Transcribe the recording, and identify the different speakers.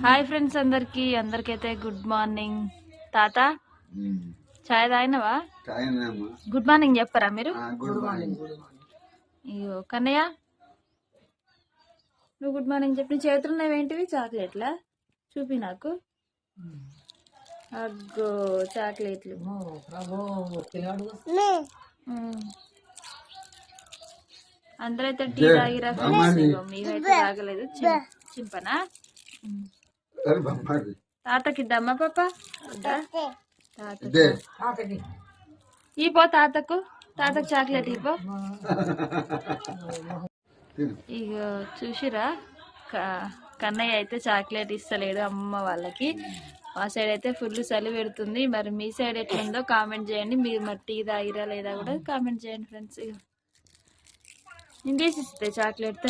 Speaker 1: Hi friends అందరికి. అందరికైతే good morning తాత చాయ్ తాగినవా? Good morning చెప్పరా మీరు?
Speaker 2: గుడ్ మార్నింగ్
Speaker 1: అయ్యో కన్నయ్య? నువ్వు గుడ్ మార్నింగ్ చెప్పి చేతులు ఉన్నవి ఏంటివి? చాక్లెట్లా? చూపి నాకు. అగ్గో చాక్లెట్లు. అందరైతే టీ తాగిరా ఫ్రెండ్స్. ఇగో మీరైతే తాగలేదు. చింపనా? తాతకి ఇద్దామా పాప? ఈ పో తాతకు. తాతకు చాక్లెట్ ఇపో ఇక చూసిరా? కన్నయ్య అయితే చాక్లెట్ ఇస్తలేడు అమ్మ వాళ్ళకి. మా సైడ్ అయితే ఫుల్ చలి పెడుతుంది. మరి మీ సైడ్ ఎట్లుందో కామెంట్ చేయండి. మీరు మరి టీ తాగిరా లేదా కూడా కామెంట్ చేయండి ఫ్రెండ్స్. ఇక నేను తీసి ఇస్తే చాక్లెట్.